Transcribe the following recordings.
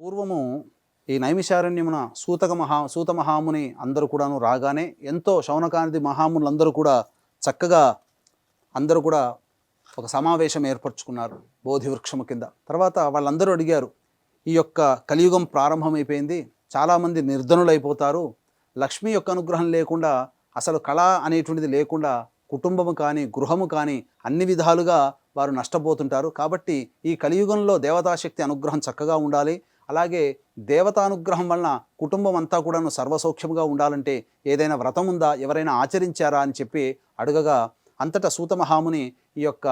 పూర్వము ఈ నైమిషారణ్యమున సూతక మహా సూత మహాముని అందరూ కూడాను రాగానే ఎంతో శౌనకాంతి మహామునులందరూ కూడా చక్కగా అందరూ కూడా ఒక సమావేశం ఏర్పరచుకున్నారు బోధి వృక్షము కింద. తర్వాత వాళ్ళందరూ అడిగారు ఈ యొక్క కలియుగం ప్రారంభమైపోయింది చాలామంది నిర్ధనులైపోతారు లక్ష్మి యొక్క అనుగ్రహం లేకుండా అసలు కళ అనేటువంటిది లేకుండా కుటుంబము కానీ గృహము కానీ అన్ని విధాలుగా వారు నష్టపోతుంటారు. కాబట్టి ఈ కలియుగంలో దేవతాశక్తి అనుగ్రహం చక్కగా ఉండాలి అలాగే దేవతానుగ్రహం వలన కుటుంబం అంతా కూడాను సర్వసౌఖ్యంగా ఉండాలంటే ఏదైనా వ్రతం ఉందా ఎవరైనా ఆచరించారా అని చెప్పి అడగగా అంతటా సూతమహాముని ఈ యొక్క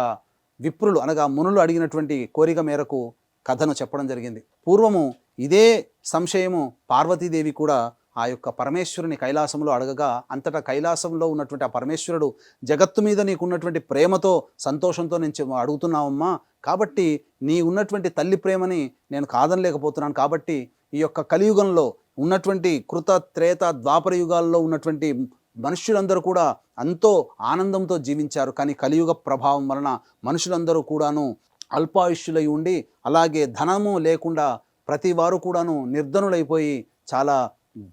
విప్రులు అనగా మునులు అడిగినటువంటి కోరిక మేరకు కథను చెప్పడం జరిగింది. పూర్వము ఇదే సంశయము పార్వతీదేవి కూడా ఆ యొక్క పరమేశ్వరుని కైలాసంలో అడగగా అంతటా కైలాసంలో ఉన్నటువంటి ఆ పరమేశ్వరుడు జగత్తు మీద నీకున్నటువంటి ప్రేమతో సంతోషంతో నేను అడుగుతున్నావమ్మా. కాబట్టి నీ ఉన్నటువంటి తల్లి ప్రేమని నేను కాదనలేకపోతున్నాను. కాబట్టి ఈ యొక్క కలియుగంలో ఉన్నటువంటి కృత త్రేత ద్వాపర యుగాల్లో ఉన్నటువంటి మనుష్యులందరూ కూడా ఎంతో ఆనందంతో జీవించారు. కానీ కలియుగ ప్రభావం వలన మనుషులందరూ కూడాను అల్పాయుష్యులై ఉండి అలాగే ధనము లేకుండా ప్రతి వారు కూడాను నిర్ధనులైపోయి చాలా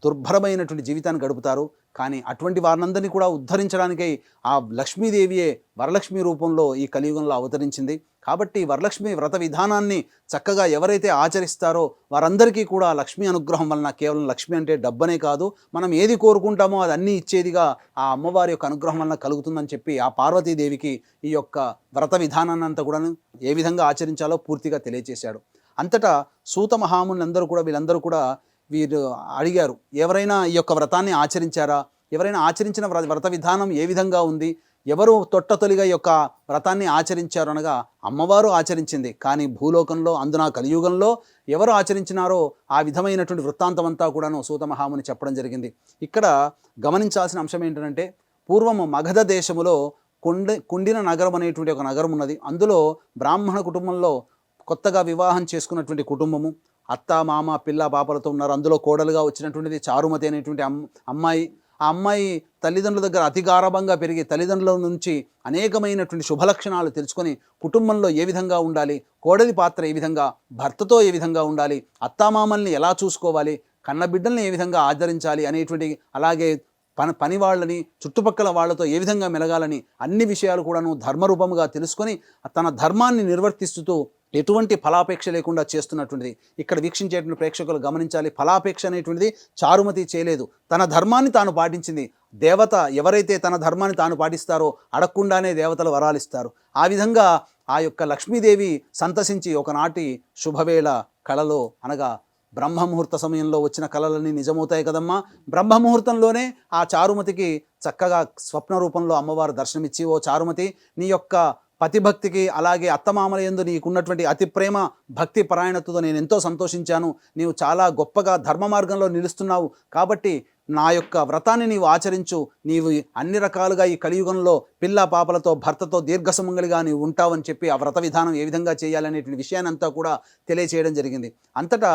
దుర్భరమైనటువంటి జీవితాన్ని గడుపుతారు. కానీ అటువంటి వారినందరినీ కూడా ఉద్ధరించడానికై ఆ లక్ష్మీదేవియే వరలక్ష్మి రూపంలో ఈ కలియుగంలో అవతరించింది. కాబట్టి వరలక్ష్మి వ్రత విధానాన్ని చక్కగా ఎవరైతే ఆచరిస్తారో వారందరికీ కూడా లక్ష్మీ అనుగ్రహం వలన కేవలం లక్ష్మి అంటే డబ్బనే కాదు మనం ఏది కోరుకుంటామో అది అన్నీ ఇచ్చేదిగా ఆ అమ్మవారి యొక్క అనుగ్రహం వలన కలుగుతుందని చెప్పి ఆ పార్వతీదేవికి ఈ యొక్క వ్రత విధానాన్ని అంతా కూడా ఏ విధంగా ఆచరించాలో పూర్తిగా తెలియజేశాడు అంతటా సూత మహాములందరూ కూడా వీళ్ళందరూ కూడా వీరు అడిగారు ఎవరైనా ఈ యొక్క వ్రతాన్ని ఆచరించారా? ఎవరైనా ఆచరించిన వ్ర- వ్రత విధానం ఏ విధంగా ఉంది? ఎవరు తొట్టతొలిగా ఈ యొక్క వ్రతాన్ని ఆచరించారు అనగా అమ్మవారు ఆచరించింది. కానీ భూలోకంలో అందున కలియుగంలో ఎవరు ఆచరించినారో ఆ విధమైనటువంటి వృత్తాంతం అంతా కూడాను సూతమహాముని చెప్పడం జరిగింది. ఇక్కడ గమనించాల్సిన అంశం ఏంటంటే పూర్వము మగధ దేశములో కుండి కుండిన నగరం అనేటువంటి ఒక నగరం ఉన్నది. అందులో బ్రాహ్మణ కుటుంబంలో కొత్తగా వివాహం చేసుకున్నటువంటి కుటుంబము అత్త మామ పిల్ల పాపలతో ఉన్నారు. అందులో కోడలుగా వచ్చినటువంటిది చారుమతి అనేటువంటి అమ్మాయి. ఆ అమ్మాయి తల్లిదండ్రుల దగ్గర అతి గారభంగా పెరిగి తల్లిదండ్రుల నుంచి అనేకమైనటువంటి శుభలక్షణాలు తెలుసుకొని కుటుంబంలో ఏ విధంగా ఉండాలి? కోడలి పాత్ర ఏ విధంగా? భర్తతో ఏ విధంగా ఉండాలి? అత్తామామల్ని ఎలా చూసుకోవాలి? కన్న బిడ్డల్ని ఏ విధంగా ఆదరించాలి? అనేటువంటి అలాగే పని పని వాళ్ళని చుట్టుపక్కల వాళ్ళతో ఏ విధంగా మెలగాలని అన్ని విషయాలు కూడాను ధర్మరూపముగా తెలుసుకొని తన ధర్మాన్ని నిర్వర్తిస్తూ ఎటువంటి ఫలాపేక్ష లేకుండా చేస్తున్నటువంటిది. ఇక్కడ వీక్షించేటువంటి ప్రేక్షకులు గమనించాలి. ఫలాపేక్ష అనేటువంటిది చారుమతి చేయలేదు. తన ధర్మాన్ని తాను పాటించింది. దేవత ఎవరైతే తన ధర్మాన్ని తాను పాటిస్తారో అడగకుండానే దేవతలు వరాలిస్తారు. ఆ విధంగా ఆ యొక్క లక్ష్మీదేవి సంతసించి ఒకనాటి శుభవేళ కళలో అనగా బ్రహ్మముహూర్త సమయంలో వచ్చిన కళలన్నీ నిజమవుతాయి కదమ్మా. బ్రహ్మముహూర్తంలోనే ఆ చారుమతికి చక్కగా స్వప్న రూపంలో అమ్మవారు దర్శనమిచ్చి ఓ చారుమతి నీ యొక్క పతిభక్తికి అలాగే అత్తమామల యందు నీకున్నటువంటి అతి ప్రేమ భక్తి పరాయణతతో నేను ఎంతో సంతోషించాను. నీవు చాలా గొప్పగా ధర్మ మార్గంలో నిలుస్తున్నావు. కాబట్టి నా యొక్క వ్రతాన్ని నీవు ఆచరించు. నీవు అన్ని రకాలుగా ఈ కలియుగంలో పిల్ల పాపలతో భర్తతో దీర్ఘసుమంగలిగా నీవు ఉంటావని చెప్పి ఆ వ్రత విధానం ఏ విధంగా చేయాలనేటువంటి విషయాన్ని అంతా కూడా తెలియచేయడం జరిగింది. అంతటా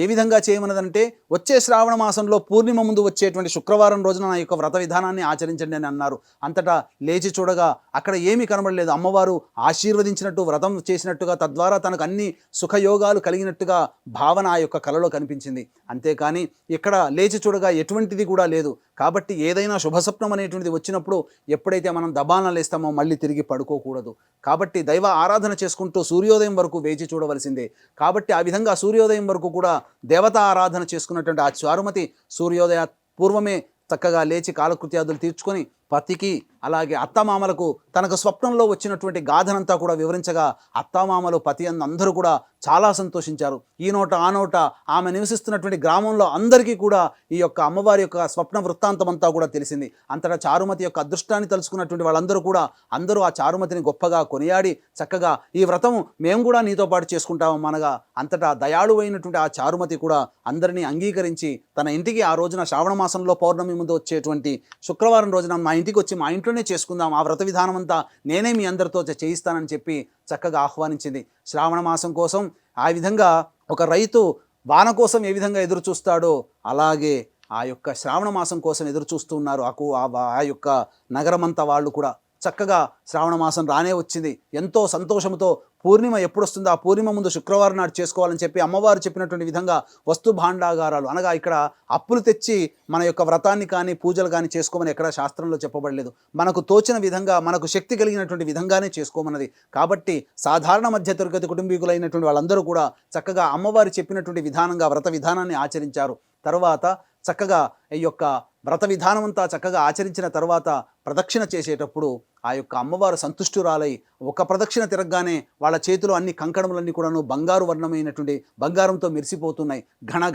ఏ విధంగా చేయమన్నదంటే వచ్చే శ్రావణ మాసంలో పూర్ణిమ ముందు వచ్చేటువంటి శుక్రవారం రోజున నా యొక్క వ్రత విధానాన్ని ఆచరించండి అని అన్నారు. అంతటా లేచి చూడగా అక్కడ ఏమీ కనబడలేదు. అమ్మవారు ఆశీర్వదించినట్టు వ్రతం చేసినట్టుగా తద్వారా తనకు అన్ని సుఖయోగాలు కలిగినట్టుగా భావన ఆ యొక్క కళలో కనిపించింది. అంతేకాని ఇక్కడ లేచి చూడగా ఎటువంటిది కూడా లేదు. కాబట్టి ఏదైనా శుభస్వప్నం అనేటువంటిది వచ్చినప్పుడు ఎప్పుడైతే మనం దబాన లేస్తామో మళ్ళీ తిరిగి పడుకోకూడదు. కాబట్టి దైవ ఆరాధన చేసుకుంటూ సూర్యోదయం వరకు వేచి చూడవలసిందే. కాబట్టి ఆ విధంగా సూర్యోదయం వరకు కూడా దేవతా ఆరాధన చేసుకున్నటువంటి ఆ చారుమతి సూర్యోదయ పూర్వమే చక్కగా లేచి కాలకృత్యాదులు తీర్చుకొని పతికి అలాగే అత్తమామలకు తనకు స్వప్నంలో వచ్చినటువంటి గాథనంతా కూడా వివరించగా అత్తమామలు పతి అందరూ అందరూ కూడా చాలా సంతోషించారు. ఈ నోట ఆ నోట ఆమె నివసిస్తున్నటువంటి గ్రామంలో అందరికీ కూడా ఈ యొక్క అమ్మవారి యొక్క స్వప్న వృత్తాంతం అంతా కూడా తెలిసింది. అంతటా చారుమతి యొక్క అదృష్టాన్ని తలుచుకున్నటువంటి వాళ్ళందరూ కూడా అందరూ ఆ చారుమతిని గొప్పగా కొనియాడి చక్కగా ఈ వ్రతం మేము కూడా నీతో పాటు చేసుకుంటాము అనగా అంతటా దయాళువైనటువంటి ఆ చారుమతి కూడా అందరినీ అంగీకరించి తన ఇంటికి ఆ రోజున శ్రావణ మాసంలో పౌర్ణమి ముందు వచ్చేటువంటి శుక్రవారం రోజున మా ఇంటికి వచ్చి మా ఇంట్లోనే చేసుకుందాం. ఆ వ్రత విధానం అంతా నేనే మీ అందరితో చేయిస్తానని చెప్పి చక్కగా ఆహ్వానించింది. శ్రావణ మాసం కోసం ఆ విధంగా ఒక రైతు వాన కోసం ఏ విధంగా ఎదురు చూస్తాడో అలాగే ఆ యొక్క శ్రావణ మాసం కోసం ఎదురు చూస్తూ ఉన్నారు. ఆ ఆ- ఆ యొక్క నగరమంతా వాళ్ళు కూడా. చక్కగా శ్రావణ మాసం రానే వచ్చింది. ఎంతో సంతోషంతో పూర్ణిమ ఎప్పుడు వస్తుందో ఆ పూర్ణిమ ముందు శుక్రవారం నాడు చేసుకోవాలని చెప్పి అమ్మవారు చెప్పినటువంటి విధంగా వస్తు భాండాగారాలు అనగా ఇక్కడ అప్పులు తెచ్చి మన యొక్క వ్రతాన్ని కానీ పూజలు కానీ చేసుకోమని ఎక్కడా శాస్త్రంలో చెప్పబడలేదు. మనకు తోచిన విధంగా మనకు శక్తి కలిగినటువంటి విధంగానే చేసుకోమన్నది. కాబట్టి సాధారణ మధ్య తరగతి కుటుంబీకులైనటువంటి వాళ్ళందరూ కూడా చక్కగా అమ్మవారు చెప్పినటువంటి విధానంగా వ్రత విధానాన్ని ఆచరించారు. తర్వాత చక్కగా ఈ యొక్క వ్రత విధానమంతా చక్కగా ఆచరించిన తర్వాత ప్రదక్షిణ చేసేటప్పుడు ఆ యొక్క అమ్మవారు సంతుష్టురాలై ఒక ప్రదక్షిణ తిరగగానే వాళ్ళ చేతిలో అన్ని కంకణములన్నీ కూడాను బంగారు వర్ణమైనటువంటి బంగారంతో మెరిసిపోతున్నాయి. ఘన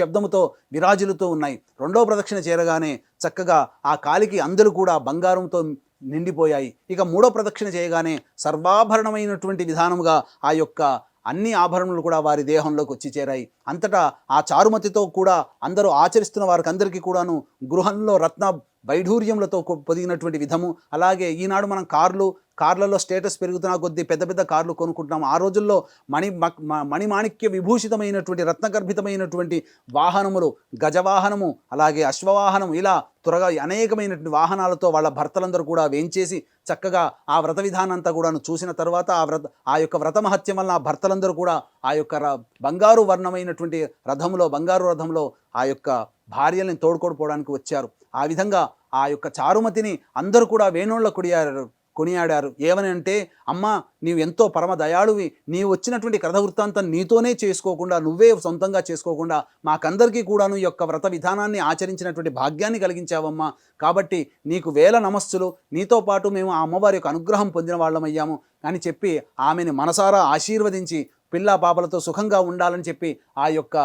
శబ్దముతో విరాజులుతూ ఉన్నాయి. రెండో ప్రదక్షిణ చేరగానే చక్కగా ఆ కాలికి అందరూ కూడా బంగారంతో నిండిపోయాయి. ఇక మూడో ప్రదక్షిణ చేయగానే సర్వాభరణమైనటువంటి విధానముగా ఆ యొక్క అన్ని ఆభరణలు కూడా వారి దేహంలోకి వచ్చి చేరాయి. అంతటా ఆ చారుమతితో కూడా అందరూ ఆచరిస్తున్న వారికి అందరికీ కూడాను గృహంలో రత్న వైఢూర్యములతో పొదిగినటువంటి విధము. అలాగే ఈనాడు మనం కార్లు కార్లలో స్టేటస్ పెరుగుతున్న కొద్దీ పెద్ద పెద్ద కార్లు కొనుక్కుంటున్నాం ఆ రోజుల్లో మణి మక్- మణిమాణిక్య విభూషితమైనటువంటి రత్నగర్భితమైనటువంటి వాహనములు గజవాహనము అలాగే అశ్వవాహనం ఇలా త్వరగా అనేకమైనటువంటి వాహనాలతో వాళ్ళ భర్తలందరూ కూడా వేంచేసి చక్కగా ఆ వ్రత విధానం అంతా కూడాను చూసిన తర్వాత ఆ వ్రత ఆ యొక్క వ్రత మహత్యం వలన ఆ భర్తలందరూ కూడా ఆ యొక్క ర- బంగారు వర్ణమైనటువంటి రథంలో బంగారు రథంలో ఆ యొక్క భార్యల్ని తోడుకోడిపోవడానికి వచ్చారు. ఆ విధంగా ఆ యొక్క చారుమతిని అందరూ కూడా వేణోళ్ళ కొడియారు కొనియాడారు. ఏమని అంటే అమ్మ నీవు ఎంతో పరమ దయాళువి. నీవు వచ్చినటువంటి కథ వృత్తాంతం నీతోనే చేసుకోకుండా నువ్వే సొంతంగా చేసుకోకుండా మాకందరికీ కూడాను ఈ యొక్క వ్రత విధానాన్ని ఆచరించినటువంటి భాగ్యాన్ని కలిగించావమ్మా. కాబట్టి నీకు వేల నమస్సులు. నీతో పాటు మేము ఆ అమ్మవారి యొక్క అనుగ్రహం పొందిన వాళ్ళమయ్యాము అని చెప్పి ఆమెని మనసారా ఆశీర్వదించి పిల్లా పాపలతో సుఖంగా ఉండాలని చెప్పి ఆ యొక్క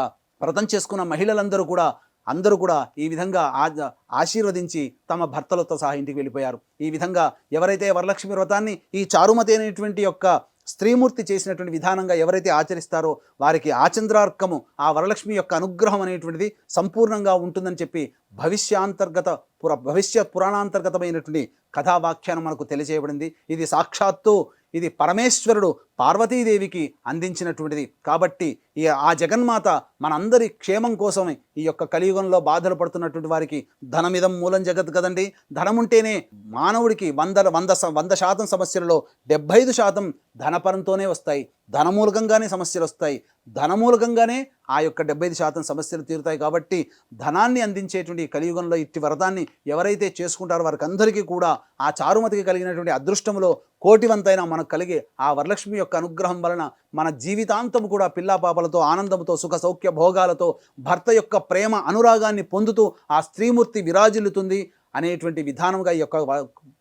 వ్రతం చేసుకున్న మహిళలందరూ కూడా అందరూ కూడా ఈ విధంగా ఆ- ఆశీర్వదించి తమ భర్తలతో సహా ఇంటికి వెళ్ళిపోయారు. ఈ విధంగా ఎవరైతే వరలక్ష్మి వ్రతాన్ని ఈ చారుమతి అనేటువంటి యొక్క స్త్రీమూర్తి చేసినటువంటి విధానంగా ఎవరైతే ఆచరిస్తారో వారికి ఆచంద్రార్కము ఆ వరలక్ష్మి యొక్క అనుగ్రహం అనేటువంటిది సంపూర్ణంగా ఉంటుందని చెప్పి భవిష్యాంతర్గత పుర భవిష్య పురాణాంతర్గతమైనటువంటి కథావాఖ్యానం మనకు తెలియజేయబడింది. ఇది సాక్షాత్తు ఇది పరమేశ్వరుడు పార్వతీదేవికి అందించినటువంటిది. కాబట్టి ఈ ఆ జగన్మాత మనందరి క్షేమం కోసమే ఈ యొక్క కలియుగంలో బాధలు పడుతున్నటువంటి వారికి ధనమిదం మూలం జగత్ కదండి. ధనం ఉంటేనే మానవుడికి వంద వంద వంద శాతం సమస్యలలో డెబ్బై ఐదు శాతం ధనపరంతోనే వస్తాయి. ధనమూలకంగానే సమస్యలు వస్తాయి ధనమూలకంగానే ఆ యొక్క డెబ్బై ఐదు శాతం సమస్యలు తీరుతాయి కాబట్టి ధనాన్ని అందించేటువంటి కలియుగంలో ఇట్టి వ్రతాన్ని ఎవరైతే చేసుకుంటారో వారికి అందరికీ కూడా ఆ చారుమతికి కలిగినటువంటి అదృష్టములో కోటివంతైన మనకు కలిగే ఆ వరలక్ష్మి యొక్క అనుగ్రహం వలన మన జీవితాంతం కూడా పిల్లా పాపలతో ఆనందంతో సుఖ సౌఖ్య భోగాలతో భర్త యొక్క ప్రేమ అనురాగాన్ని పొందుతూ ఆ స్త్రీమూర్తి విరాజిల్లుతుంది అనేటువంటి విధానంగా ఈ యొక్క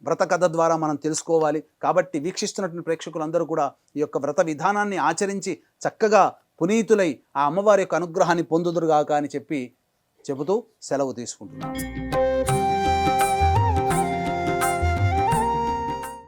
వ్రత కథ ద్వారా మనం తెలుసుకోవాలి. కాబట్టి వీక్షిస్తున్నటువంటి ప్రేక్షకులందరూ కూడా ఈ యొక్క వ్రత విధానాన్ని ఆచరించి చక్కగా పునీతులై ఆ అమ్మవారి యొక్క అనుగ్రహాన్ని పొందుదురుగాక అని చెప్పి చెబుతూ సెలవు తీసుకుంటున్నాను.